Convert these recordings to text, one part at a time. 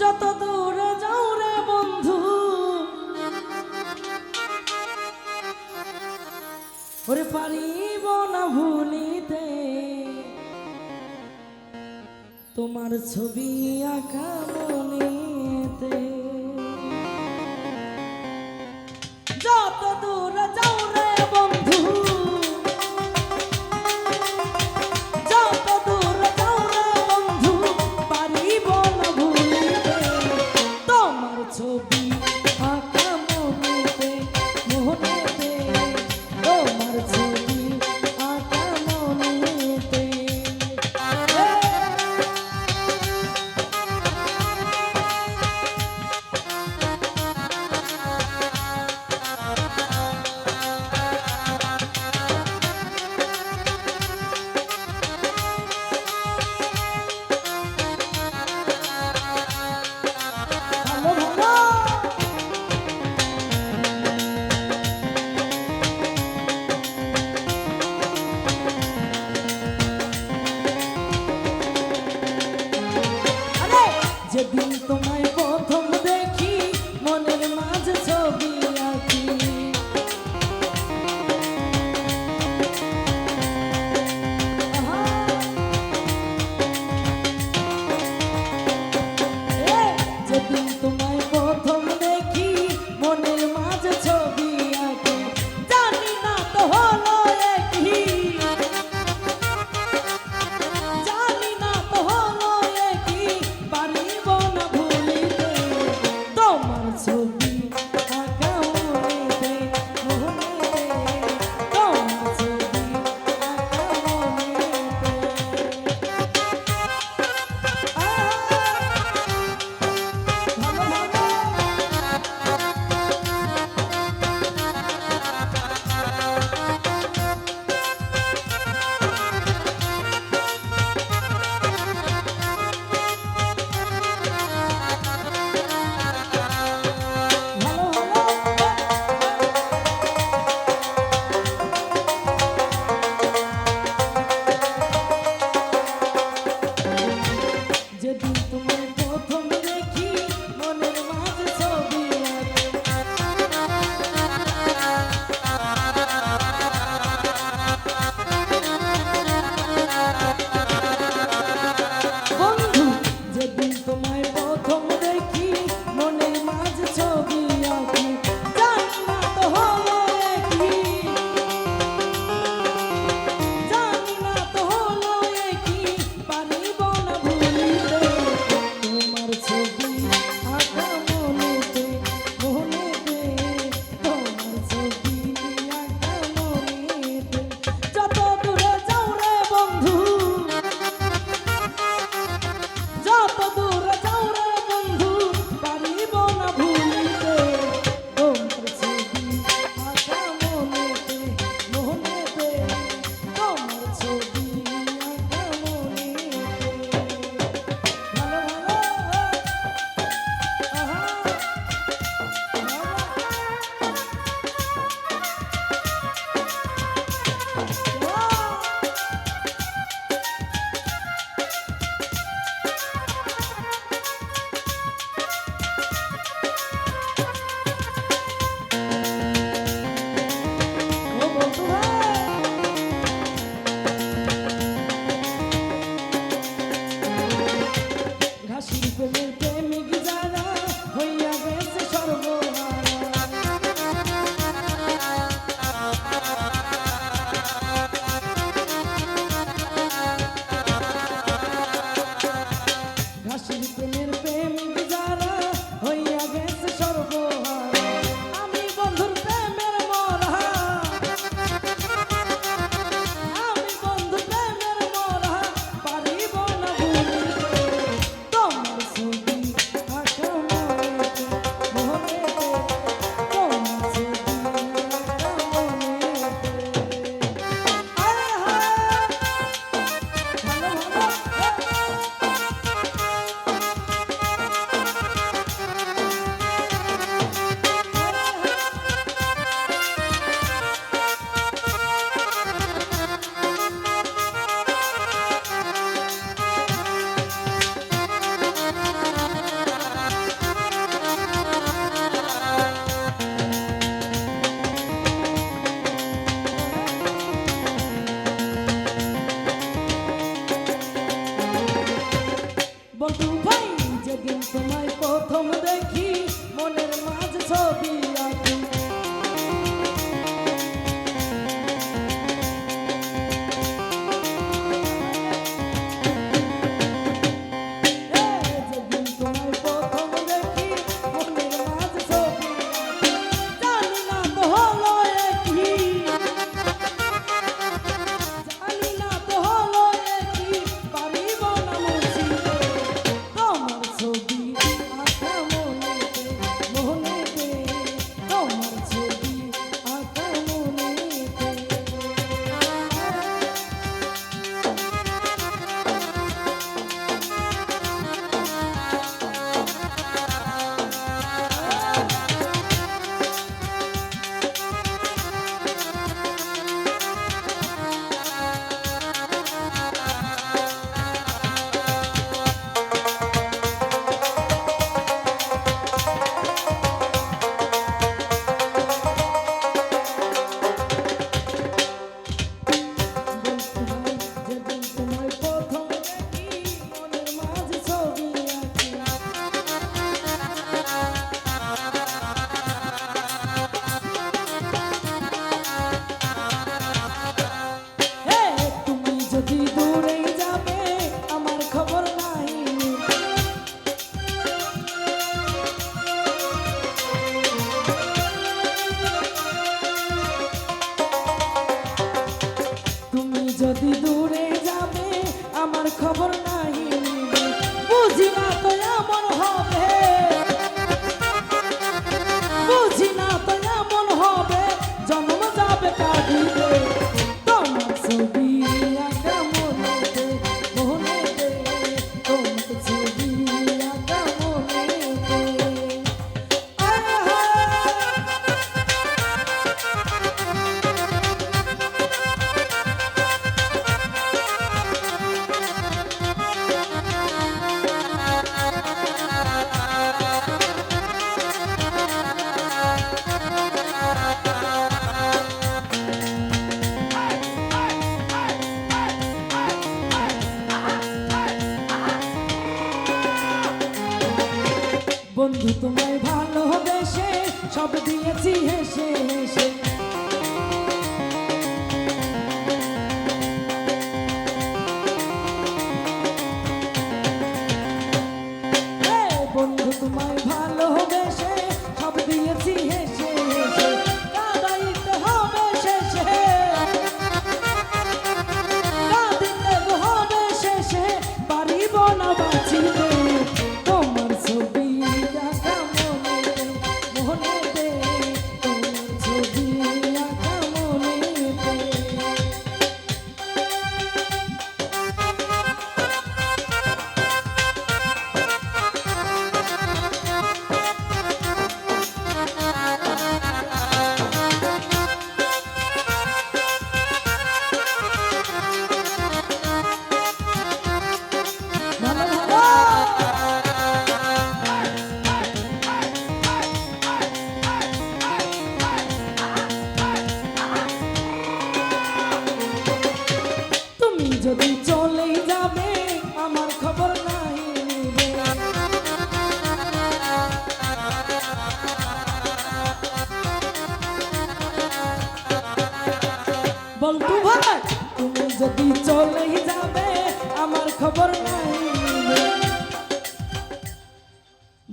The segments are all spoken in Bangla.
যত দূর যাও রে বন্ধু ওরে পারিব না ভুলিতে। তোমার ছবি আঁকা বন্ধু তোমায় ভালোবেসে সব দিয়েছি হেসে হেসে। বন্ধু তোমায় ভালো ভালোবেসে বলতু ভাই, তুমি যদি চলেই যাবে, আমার খবর নাই।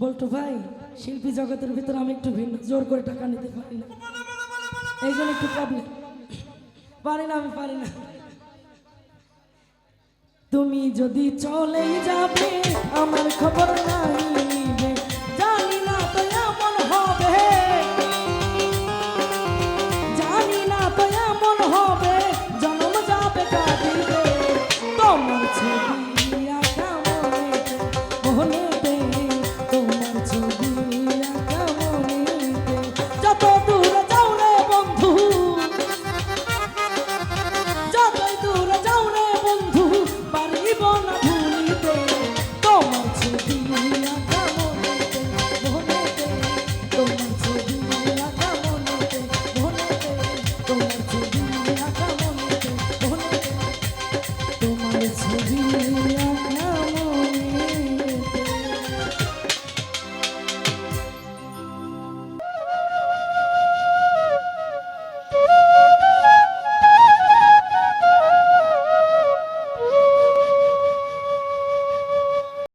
বল্টু ভাই, শিল্পী জগতের ভিতরে আমি একটু ভিন্ন, জোর করে টাকা নিতে পারি না। এই জন্য একটু প্রবলেম পারি না, আমি পারি না। তুমি যদি চলেই যাবে, আমার খবর নাই। ছবি